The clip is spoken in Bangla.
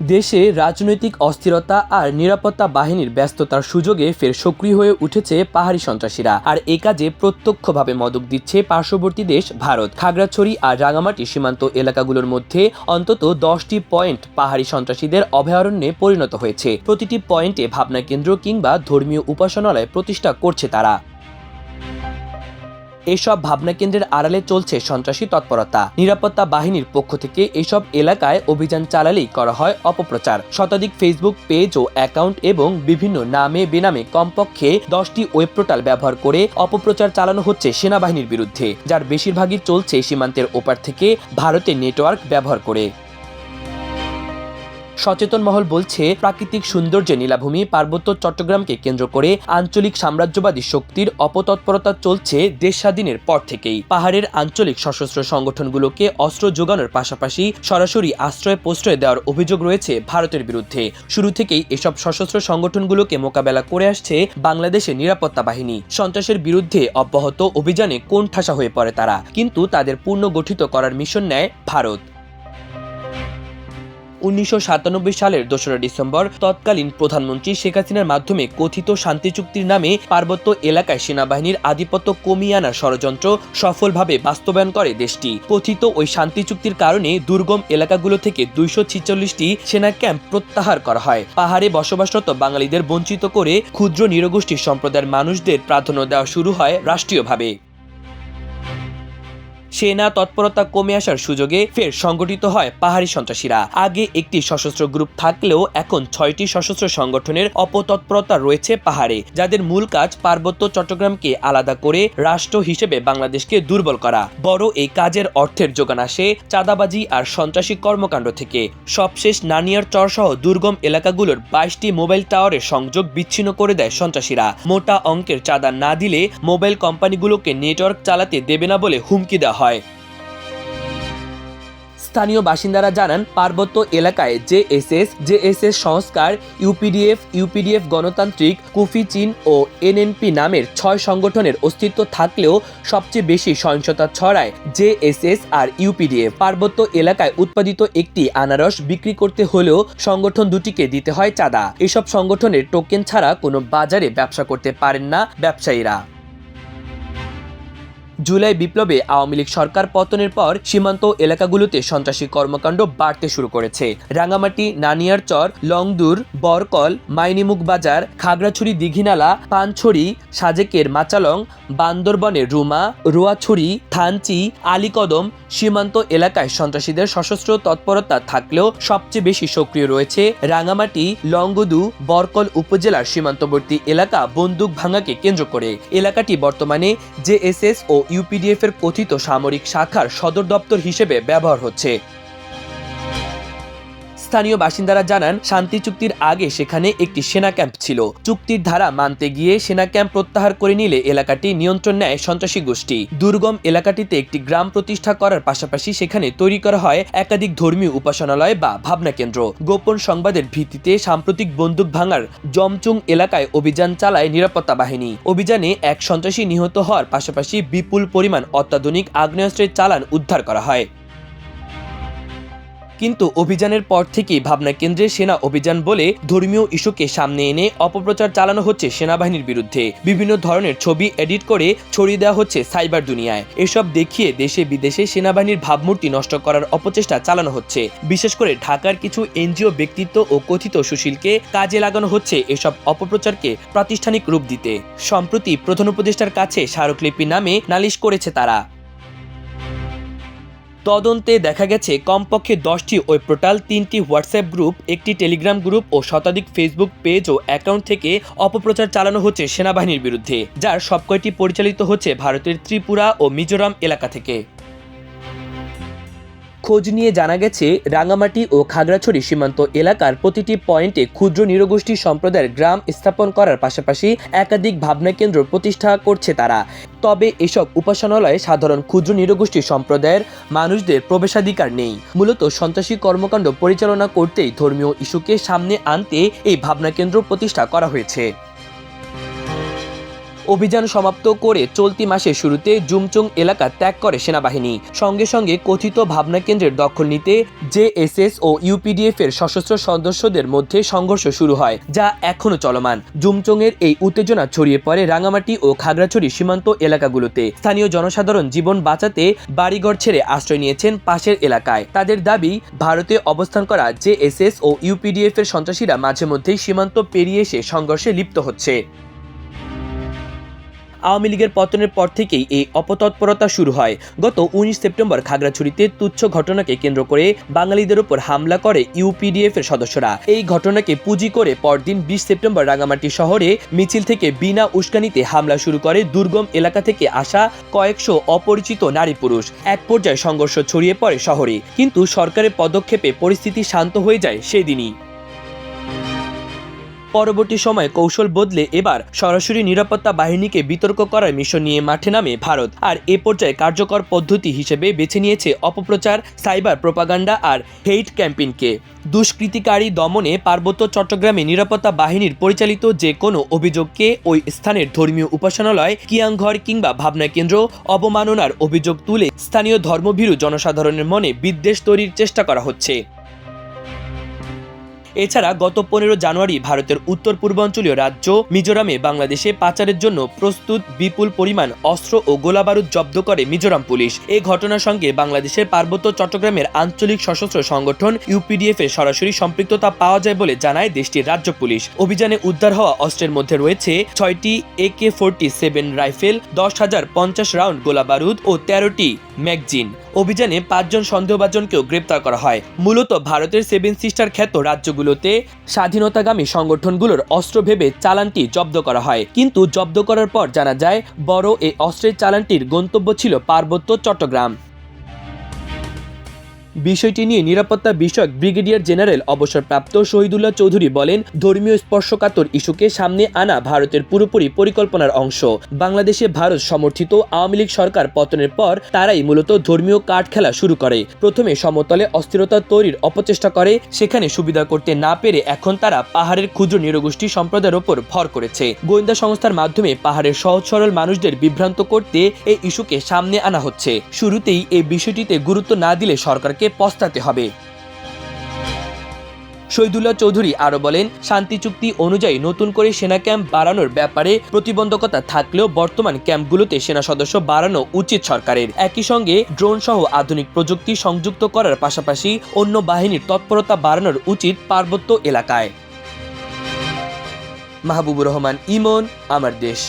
দেশে রাজনৈতিক অস্থিরতা আর নিরাপত্তা বাহিনীর ব্যস্ততার সুযোগে ফের সক্রিয় হয়ে উঠেছে পাহাড়ি সন্ত্রাসীরা। আর এ কাজে প্রত্যক্ষভাবে মদক দিচ্ছে পার্শ্ববর্তী দেশ ভারত। খাগড়াছড়ি আর রাঙামাটি সীমান্ত এলাকাগুলোর মধ্যে অন্তত দশটি পয়েন্ট পাহাড়ি সন্ত্রাসীদের অভয়ারণ্যে পরিণত হয়েছে। প্রতিটি পয়েন্টে ভাবনা কেন্দ্র কিংবা ধর্মীয় উপাসনালয় প্রতিষ্ঠা করছে তারা। এসব ভাবনা কেন্দ্রের আড়ালে চলছে সন্ত্রাসী তৎপরতা। নিরাপত্তা বাহিনীর পক্ষ থেকে এসব এলাকায় অভিযান চালালেই করা হয় অপপ্রচার। শতাধিক ফেসবুক পেজ ও অ্যাকাউন্ট এবং বিভিন্ন নামে বেনামে কমপক্ষে দশটি ওয়েব পোর্টাল ব্যবহার করে অপপ্রচার চালানো হচ্ছে সেনাবাহিনীর বিরুদ্ধে, যার বেশিরভাগই চলছে সীমান্তের ওপার থেকে ভারতের নেটওয়ার্ক ব্যবহার করে। সচেতন মহল বলছে, প্রাকৃতিক সৌন্দর্যে নীলাভূমি, পার্বত্য চট্টগ্রামকে কেন্দ্র করে আঞ্চলিক সাম্রাজ্যবাদী শক্তির অপতৎপরতা চলছে দেশ স্বাধীনের পর থেকেই। পাহাড়ের আঞ্চলিক সশস্ত্র সংগঠনগুলোকে অস্ত্র যোগানোর পাশাপাশি সরাসরি আশ্রয় প্রশ্রয় দেওয়ার অভিযোগ রয়েছে ভারতের বিরুদ্ধে। শুরু থেকেই এসব সশস্ত্র সংগঠনগুলোকে মোকাবেলা করে আসছে বাংলাদেশের নিরাপত্তা বাহিনী। সন্ত্রাসের বিরুদ্ধে অব্যাহত অভিযানে কোন ঠাসা হয়ে পড়ে তারা। কিন্তু তাদের পুনর্গঠিত করার মিশন নেয় ভারত। উনিশশো সাতানব্বই সালের দোসরা ডিসেম্বর তৎকালীন প্রধানমন্ত্রী শেখ হাসিনার মাধ্যমে কথিত শান্তি চুক্তির নামে পার্বত্য এলাকায় সেনাবাহিনীর আধিপত্য কমিয়ে আনার ষড়যন্ত্র সফলভাবে বাস্তবায়ন করে দেশটি। কথিত ওই শান্তি চুক্তির কারণে দুর্গম এলাকাগুলো থেকে দুইশো ছিচল্লিশটি সেনা ক্যাম্প প্রত্যাহার করা হয়। পাহাড়ে বসবাসরত বাঙালিদের বঞ্চিত করে ক্ষুদ্র নিরগোষ্ঠী সম্প্রদায়ের মানুষদের প্রাধান্য দেওয়া শুরু হয় রাষ্ট্রীয়ভাবে। সেনা তৎপরতা কমে আসার সুযোগে ফের সংগঠিত হয় পাহাড়ি সন্ত্রাসীরা। আগে একটি সশস্ত্র গ্রুপ থাকলেও এখন ছয়টি সশস্ত্র সংগঠনের অপতৎপরতা রয়েছে পাহাড়ে, যাদের মূল কাজ পার্বত্য চট্টগ্রামকে আলাদা করে রাষ্ট্র হিসেবে বাংলাদেশকে দুর্বল করা। বড় এই কাজের অর্থের যোগান আসে চাঁদাবাজি আর সন্ত্রাসী কর্মকাণ্ড থেকে। সবশেষ নানিয়ার চরসহ দুর্গম এলাকাগুলোর বাইশটি মোবাইল টাওয়ারের সংযোগ বিচ্ছিন্ন করে দেয় সন্ত্রাসীরা। মোটা অঙ্কের চাঁদা না দিলে মোবাইল কোম্পানিগুলোকে নেটওয়ার্ক চালাতে দেবে না বলে হুমকি দেওয়া হয়। স্থানীয় বাসিন্দারা জানান, পার্বত্য এলাকায় জেএসএস জেএসএস সংস্কার, ইউপিডিএফ ইউপিডিএফ গণতান্ত্রিক, কুফি চীন ও এনএনপি নামের ছয় সংগঠনের অস্তিত্ব থাকলেও সবচেয়ে বেশি সহিংসতা ছড়ায় জেএসএস আর ইউপিডিএফ। পার্বত্য এলাকায় উৎপাদিত একটি আনারস বিক্রি করতে হলেও সংগঠন দুটিকে দিতে হয় চাঁদা। এসব সংগঠনের টোকেন ছাড়া কোনো বাজারে ব্যবসা করতে পারেন না ব্যবসায়ীরা। জুলাই বিপ্লবে আওয়ামী লীগ সরকার পতনের পর সীমান্ত এলাকাগুলোতে সন্ত্রাসী কর্মকাণ্ড বাড়তে শুরু করেছে। রাঙামাটি নানিয়ারচর লংদুর, বরকল, মাইনিমুখ বাজার, খাগড়াছড়ি দিঘিনালা, পানছড়ি, সাজেকের মাচালং বান্দরবনের রুমা, রোয়াছড়ি, থানচি, আলীকদম সীমান্ত এলাকায় সন্ত্রাসীদের সশস্ত্র তৎপরতা থাকলেও সবচেয়ে বেশি সক্রিয় রয়েছে রাঙামাটি, লংগদু, বরকল উপজেলার সীমান্তবর্তী এলাকা বন্দুক ভাঙাকে কেন্দ্র করে। এলাকাটি বর্তমানে জেএসএস ও ইউপিডিএফ এর কথিত সামরিক শাখার সদর দপ্তর হিসেবে ব্যবহার হচ্ছে। স্থানীয় বাসিন্দারা জানান, শান্তি চুক্তির আগে সেখানে একটি সেনা ক্যাম্প ছিল। চুক্তির ধারা মানতে গিয়ে সেনা ক্যাম্প প্রত্যাহার করে নিলে এলাকাটি নিয়ন্ত্রণ নেয় সন্ত্রাসী গোষ্ঠী। দুর্গম এলাকাটিতে একটি গ্রাম প্রতিষ্ঠা করার পাশাপাশি সেখানে তৈরি করা হয় একাধিক ধর্মীয় উপাসনালয় বা ভাবনা কেন্দ্র। গোপন সংবাদের ভিত্তিতে সাম্প্রতিক বন্দুক ভাঙার জমচুং এলাকায় অভিযান চালায় নিরাপত্তা বাহিনী। অভিযানে এক সন্ত্রাসী নিহত হওয়ার পাশাপাশি বিপুল পরিমাণ অত্যাধুনিক আগ্নেয়াস্ত্রের চালান উদ্ধার করা হয়। কিন্তু অভিযানের পর থেকেই ভাবনা কেন্দ্রে সেনা অভিযান বলে ধর্মীয় ইস্যুকে সামনে এনে অপপ্রচার চালানো হচ্ছে সেনাবাহিনীর বিরুদ্ধে। বিভিন্ন ধরনের ছবি এডিট করে ছড়িয়ে দেওয়া হচ্ছে সাইবার দুনিয়ায়। এসব দেখিয়ে দেশে বিদেশে সেনাবাহিনীর ভাবমূর্তি নষ্ট করার অপচেষ্টা চালানো হচ্ছে। বিশেষ করে ঢাকার কিছু এনজিও ব্যক্তিত্ব ও কথিত সুশীলকে কাজে লাগানো হচ্ছে এসব অপপ্রচারকে প্রাতিষ্ঠানিক রূপ দিতে। সম্প্রতি প্রধান উপদেষ্টার কাছে স্মারকলিপি নামে নালিশ করেছে তারা। তদন্তে দেখা গেছে, কমপক্ষে দশটি ওয়েব পোর্টাল, তিনটি হোয়াটসঅ্যাপ গ্রুপ, একটি টেলিগ্রাম গ্রুপ ও শতাধিক ফেসবুক পেজ ও অ্যাকাউন্ট থেকে অপপ্রচার চালানো হচ্ছে সেনাবাহিনীর বিরুদ্ধে, যার সবকয়টি পরিচালিত হচ্ছে ভারতের ত্রিপুরা ও মিজোরাম এলাকা থেকে। খোঁজ নিয়ে জানা গেছে, রাঙামাটি ও খাগড়াছড়ি সীমান্ত এলাকার প্রতিটি পয়েন্টে ক্ষুদ্র নিরগোষ্ঠী সম্প্রদায়ের গ্রাম স্থাপন করার পাশাপাশি একাধিক ভাবনা কেন্দ্র প্রতিষ্ঠা করছে তারা। তবে এসব উপাসনালয়ে সাধারণ ক্ষুদ্র নিরগোষ্ঠী সম্প্রদায়ের মানুষদের প্রবেশাধিকার নেই। মূলত সন্ত্রাসী কর্মকাণ্ড পরিচালনা করতেই ধর্মীয় ইস্যুকে সামনে আনতে এই ভাবনা কেন্দ্র প্রতিষ্ঠা করা হয়েছে। অভিযান সমাপ্ত করে চলতি মাসের শুরুতে জুমচুং এলাকা ত্যাগ করে সেনাবাহিনী। সঙ্গে সঙ্গে কথিত ভাবনা কেন্দ্রের দখল নিতে জেএসএস ও ইউপিডিএফ এর সশস্ত্র সদস্যদের মধ্যে সংঘর্ষ শুরু হয়, যা এখনও চলমান। জুমচং এর এই উত্তেজনা ছড়িয়ে পড়ে রাঙামাটি ও খাগড়াছড়ি সীমান্ত এলাকাগুলোতে। স্থানীয় জনসাধারণ জীবন বাঁচাতে বাড়িঘর ছেড়ে আশ্রয় নিয়েছেন পাশের এলাকায়। তাদের দাবি, ভারতে অবস্থান করা জেএসএস ও ইউপিডিএফ এর সন্ত্রাসীরা মাঝে মধ্যেই সীমান্ত পেরিয়ে এসে সংঘর্ষে লিপ্ত হচ্ছে। আওয়ামী লীগের পতনের পর থেকেই এই অপতৎপরতা শুরু হয়। গত উনিশ সেপ্টেম্বর খাগড়াছড়িতে তুচ্ছ ঘটনাকে কেন্দ্র করে বাঙালিদের উপর হামলা করে ইউপিডিএফ এর সদস্যরা। এই ঘটনাকে পুঁজি করে পরদিন বিশ সেপ্টেম্বর রাঙামাটি শহরে মিছিল থেকে বিনা উস্কানিতে হামলা শুরু করে দুর্গম এলাকা থেকে আসা কয়েকশো অপরিচিত নারী পুরুষ। এক পর্যায়ে সংঘর্ষ ছড়িয়ে পড়ে শহরে। কিন্তু সরকারের পদক্ষেপে পরিস্থিতি শান্ত হয়ে যায় সেদিনই। পরবর্তী সময়ে কৌশল বদলে এবার সরাসরি নিরাপত্তা বাহিনীকে বিতর্ক করার মিশন নিয়ে মাঠে নামে ভারত। আর এ পর্যায়ে কার্যকর পদ্ধতি হিসেবে বেছে নিয়েছে অপপ্রচার, সাইবার প্রোপাগান্ডা আর হেইট ক্যাম্পেইনকে। দুষ্কৃতিকারী দমনে পার্বত্য চট্টগ্রামে নিরাপত্তা বাহিনীর পরিচালিত যে কোনো অভিযোগকে ওই স্থানের ধর্মীয় উপাসনালয়, কিয়াংঘর কিংবা ভাবনা কেন্দ্র অবমাননার অভিযোগ তুলে স্থানীয় ধর্মভীরু জনসাধারণের মনে বিদ্বেষ তৈরির চেষ্টা করা হচ্ছে। এছাড়া গত পনেরো জানুয়ারি ভারতের উত্তর পূর্বাঞ্চলীয় রাজ্য মিজোরামে বাংলাদেশে পাচারের জন্য প্রস্তুত বিপুল পরিমাণ অস্ত্র ও গোলাবারুদ জব্দ করে মিজোরাম পুলিশ। এই ঘটনার সঙ্গে বাংলাদেশের পার্বত্য চট্টগ্রামের আঞ্চলিক সশস্ত্র সংগঠন ইউপিডিএফ এর সরাসরি সম্পৃক্ততা পাওয়া যায় বলে জানায় দেশটির রাজ্য পুলিশ। অভিযানে উদ্ধার হওয়া অস্ত্রের মধ্যে রয়েছে ছয়টি একে ফোরটি সেভেন রাইফেল, দশ হাজার পঞ্চাশ রাউন্ড গোলাবারুদ ও তেরোটি ম্যাগজিন। অভিযানে পাঁচজন সন্দেহভাজনকেও গ্রেপ্তার করা হয়। মূলত ভারতের সেভেন সিস্টার খ্যাত রাজ্যগুলোতে স্বাধীনতাগামী সংগঠনগুলোর অস্ত্র ভেবে চালানটি জব্দ করা হয়। কিন্তু জব্দ করার পর জানা যায়, বড় এই অস্ত্রের চালানটির গন্তব্য ছিল পার্বত্য চট্টগ্রাম। বিষয়টি নিয়ে নিরাপত্তা বিষয়ক ব্রিগেডিয়ার জেনারেল অবসরপ্রাপ্ত শহীদুল্লাহ চৌধুরী বলেন, ধর্মীয় স্পর্শকাতর ইস্যুকে সামনে আনা ভারতের পুরোপুরি পরিকল্পনার অংশ। বাংলাদেশে ভারত সমর্থিত আওয়ামী লীগ সরকার পতনের পর তারাই মূলত ধর্মীয় কাঠ খেলা শুরু করে। প্রথমে সমতলে অস্থিরতা তৈরির অপচেষ্টা করে, সেখানে সুবিধা করতে না পেরে এখন তারা পাহাড়ের ক্ষুদ্র নিরগোষ্ঠী সম্প্রদায়ের ওপর ভর করেছে। গোয়েন্দা সংস্থার মাধ্যমে পাহাড়ের সহজ সরল মানুষদের বিভ্রান্ত করতে এই ইস্যুকে সামনে আনা হচ্ছে। শুরুতেই এই বিষয়টিতে গুরুত্ব না দিলে সরকারকে পস্তাতে হবে। শহীদুল্লাহ চৌধুরী আরও বলেন, শান্তি চুক্তি অনুযায়ী নতুন করে সেনা ক্যাম্প বাড়ানোর ব্যাপারে প্রতিবন্ধকতা থাকলেও বর্তমান ক্যাম্পগুলোতে সেনা সদস্য বাড়ানো উচিত সরকারের। একই সঙ্গে ড্রোন সহ আধুনিক প্রযুক্তি সংযুক্ত করার পাশাপাশি অন্য বাহিনীর তৎপরতা বাড়ানোর উচিত পার্বত্য এলাকায়। মাহবুবুর রহমান, ইমন, আমার দেশ।